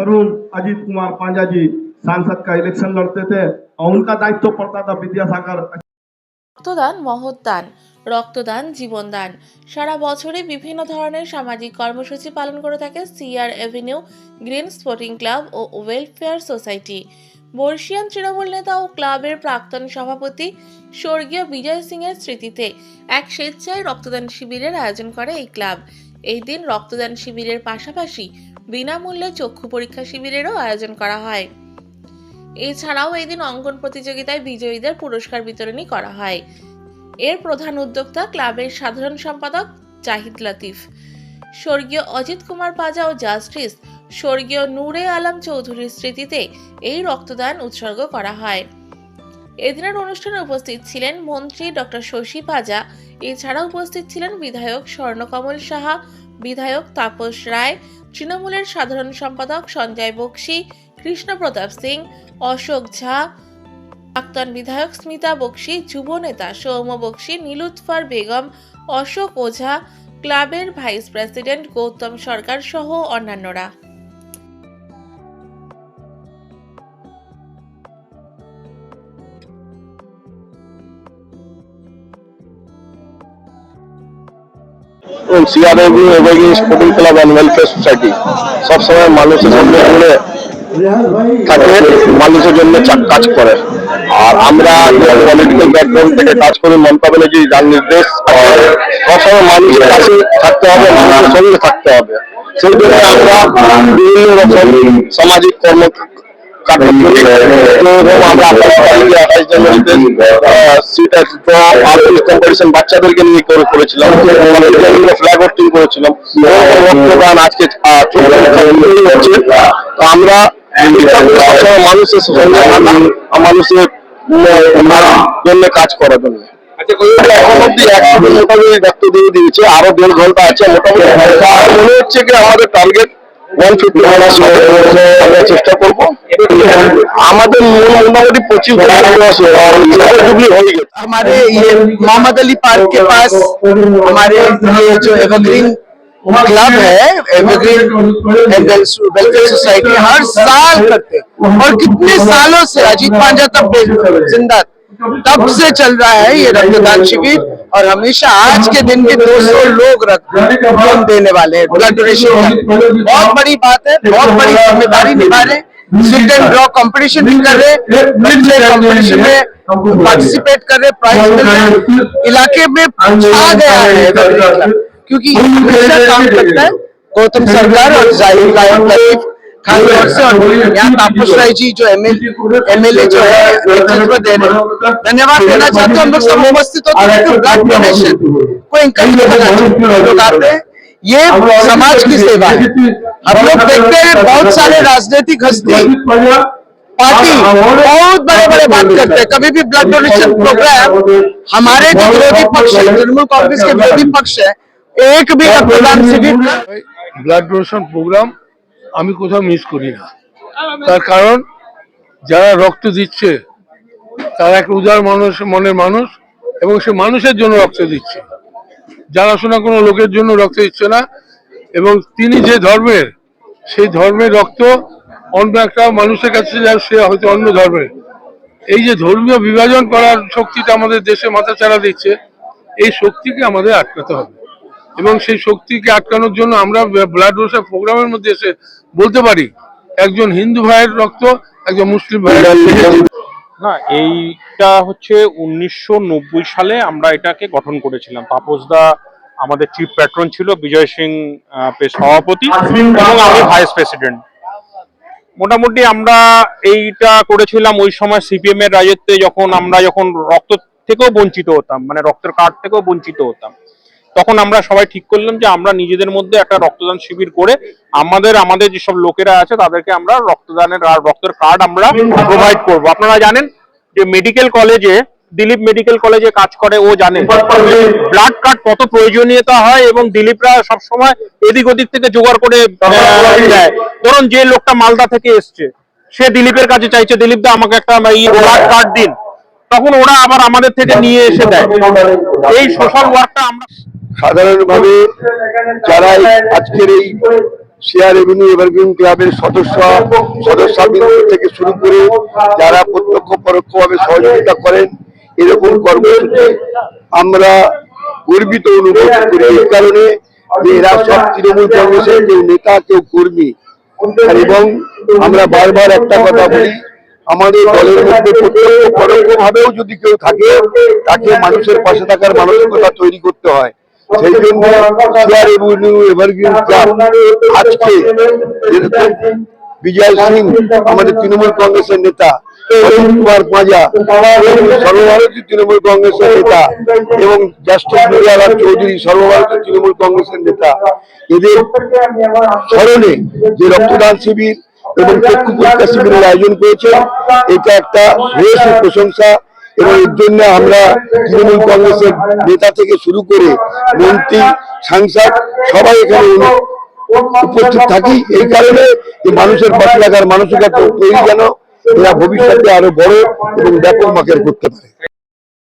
Maroon Ajit Kumar Panja जी सांसद का election लड़ते थे और उनका दायित्व पड़ता था विद्यासागर রক্তদান মহৎ দান রক্তদান জীবনদান সারা বছরে বিভিন্ন ধরনের সামাজিক কর্মসূচি পালন করে থাকে CR avenue green sporting club ও ওয়েলফেয়ার সোসাইটি বর্ষিয়ান তৃণমূল নেতা ও ক্লাবের প্রাক্তন সভাপতি স্বর্গীয় বিজয় সিং এর স্মৃতিতে এক স্বেচ্ছায় রক্তদান শিবিরের আয়োজন করে এই ক্লাব এই দিন রক্তদান শিবিরের পাশাপাশি বিনামূল্যে চক্ষু পরীক্ষা শিবিরেরও আয়োজন করা হয়। এছাড়াও এই দিন অঙ্কন প্রতিযোগিতায় বিজয়ীদের পুরস্কার বিতরণী করা হয়। এর প্রধান উদ্যোক্তা ক্লাবের সাধারণ সম্পাদক জাহিদ লতিফ, স্বর্গীয় অজিত কুমার পাজা ও জাস্টিস স্বর্গীয় নূরে আলম চৌধুরীর স্মৃতিতে এই রক্তদান উৎসর্গ করা হয়। এদিনের অনুষ্ঠানে উপস্থিত ছিলেন মন্ত্রী ডক্টর শশী পাজা এছাড়া উপস্থিত ছিলেন বিধায়ক স্বর্ণকমল সাহা, বিধায়ক তাপস রায়, তৃণমূলের সাধারণ সম্পাদক সঞ্জয় বক্সি, কৃষ্ণপ্রতাপ সিং, অশোক ঝা, প্রাক্তন বিধায়ক স্মিতা বক্সি, যুব নেতা সৌম বক্সি নীলুৎফার বেগম, অশোক ওঝা, ক্লাবের ভাইস প্রেসিডেন্ট গৌতম সরকার সহ অন্যান্যরা। এবং এবং sporting club and welfare society সবসময় মানুষের সঙ্গে থাকে, মানুষের জন্য কাজ করে। আর আমরা পলিটিক্যাল ব্যাকগ্রাউন্ড থেকে কাজ করি যার নির্দেশ? সবসময় মানুষের কাছে থাকতে হবে, মানুষের সঙ্গে থাকতে হবে। সেই জন্য আমরা বিভিন্ন রকম সামাজিক কর্ম বাচ্চাদেরকে নিয়ে করে করেছিলাম করেছিলাম আজকে তো আমরা মানুষের মানুষের কাজ দিয়ে দিয়েছে, আরও দেড় ঘণ্টা আছে। মোটামুটি মনে হচ্ছে কি আমাদের টার্গেট ওয়ান ফিফটি আমরা চেষ্টা করবো আমাদের মূল মোটামুটি পঁচিশ ডুবলি হয়ে গেছে हमारे ये मोहम्मद अली पार्क के पास हमारे ये जो एवरग्रीन क्लब है एवरग्रीन वेलफेयर सोसाइटी हर साल करते हैं। और कितने सालों से अजीत पांजा तब जिंदा तब से चल रहा है ये रक्तदान शिविर और हमेशा आज के दिन भी 200 लोग रक्तदान देने वाले हैं ब्लड डोनेशन बहुत बड़ी बात है, बहुत बड़ी ज़िम्मेदारी निभा रहे हैं। एंड ड्रॉ कंपटीशन भी कर रहे बच्चे कंपटीशन में पार्टिसिपेट कर रहे प्राइज मिल रहे इलाके में छा गया है क्योंकि काम करता है, गौतम सरकार और ज़ाहिर लायक लतीफ खास से यहाँ तापस राय जी जो एमएलए जो है नेतृत्व दे रहे धन्यवाद देना चाहते हम लोग सब उपस्थित होते को इंकरेज करना हैं ये समाज की सेवा है हम लोग देखते हैं बहुत सारे राजनीतिक हस्ती पार्टी बहुत बड़े बड़े बात करते हैं कभी भी ब्लड डोनेशन प्रोग्राम हमारे जो विरोधी पक्ष है तृणमूल कांग्रेस के विरोधी पक्ष है एक भी रक्तदान शिविर ब्लड डोनेशन प्रोग्राम আমি কোথাও মিস করি না। তার কারণ, যারা রক্ত দিচ্ছে, তারা এক উদার মানুষ, মনের মানুষ, এবং সে মানুষের জন্য রক্ত দিচ্ছে। জানাশোনা কোনো লোকের জন্য রক্ত দিচ্ছে না, এবং তিনি যে ধর্মের, সেই ধর্মের রক্ত অন্য একটা মানুষের কাছে যায়, সে হয়তো অন্য ধর্মের। এই যে ধর্মীয় বিভাজন করার শক্তিটা আমাদের দেশে মাথা চাড়া দিচ্ছে, এই শক্তিকে আমাদের আটকাতে হবে। এবং সেই শক্তিকে আটকানোর জন্য আমরা ব্লাড ডোনেশন প্রোগ্রামের মধ্যে এসে বলতে পারি, একজন হিন্দু ভাইয়ের রক্ত, একজন মুসলিম ভাইয়ের না, এইটা হচ্ছে উনিশশো নব্বই সালে আমরা এটাকে গঠন করেছিলাম। তাপসদা আমাদের চিফ প্যাট্রন ছিল, বিজয় সিং সভাপতি এবং আমি ভাইস প্রেসিডেন্ট মোটামুটি আমরা এইটা করেছিলাম ওই সময় সিপিএম এর রাজত্বে, যখন আমরা যখন রক্ত থেকেও বঞ্চিত হতাম মানে রক্তের কার্ড থেকেও বঞ্চিত হতাম। তখন আমরা সবাই ঠিক করলাম যে আমরা নিজেদের মধ্যে একটা রক্তদান শিবির করে আমাদের আমাদের যেসব লোকেরা আছে তাদেরকে আমরা রক্তদানের আর রক্তের কার্ড আমরা প্রোভাইড করব। আপনারা জানেন যে মেডিকেল কলেজে দিলীপ মেডিকেল কলেজে কাজ করে, ও জানে। ব্লাড কার্ড কত প্রয়োজনীয়তা হয় এবং দিলীপরা সবসময় এদিক ওদিক থেকে জোগাড় করে দেয়। ধরুন যে লোকটা মালদা থেকে এসছে, সে দিলীপের কাছে চাইছে, দিলীপ দা, আমাকে একটা ব্লাড কার্ড দিন। তখন ওরা আবার আমাদের থেকে নিয়ে এসে দেয়। এই সোশ্যাল ওয়ার্কটা আমরা সাধারণভাবে যারা আজকের এই শেয়ার রেভিনিউ এভারগ্রিন ক্লাবের সদস্য, সদস্যবৃন্দ থেকে শুরু করে যারা প্রত্যক্ষ, পরোক্ষভাবে সহযোগিতা করেন, এরকম কর্মসূচি আমরা গর্বিত অনুভব করি। এই কারণে যে এরা সব তৃণমূল কংগ্রেসের কেউ নেতা, কেউ কর্মী। এবং আমরা বারবার একটা কথা বলি আমাদের দলের মধ্যে প্রত্যক্ষ পরোক্ষ ভাবেও যদি কেউ থাকে তাকে মানুষের পাশে থাকার মানসিকতা তৈরি করতে হয়। সেই জন্য শেয়ার এভিনিউ এভারগ্রিন ক্লাব আজকে যেরকম বিজয় সিং আমাদের তৃণমূল কংগ্রেসের নেতা অজিত কুমার পাঁজা সর্বভারতীয় তৃণমূল কংগ্রেসের নেতা এবং জ্যেষ্ঠ বিজয়ালাল চৌধুরী সর্বভারতীয় তৃণমূল কংগ্রেসের নেতা। এদের স্মরণে যে রক্তদান শিবির এবং চক্ষু পরীক্ষা শিবিরের আয়োজন করেছে এটা একটা বেশ প্রশংসা এবং এর জন্য আমরা তৃণমূল কংগ্রেসের নেতা থেকে শুরু করে মন্ত্রী, সাংসদ সবাই এখানে উপস্থিত থাকি। এই কারণে যে মানুষের পাশে লাগার মানসিকতা তৈরি যেন, এরা ভবিষ্যতে আরও বড় এবং ব্যাপক মাকের করতে পারে।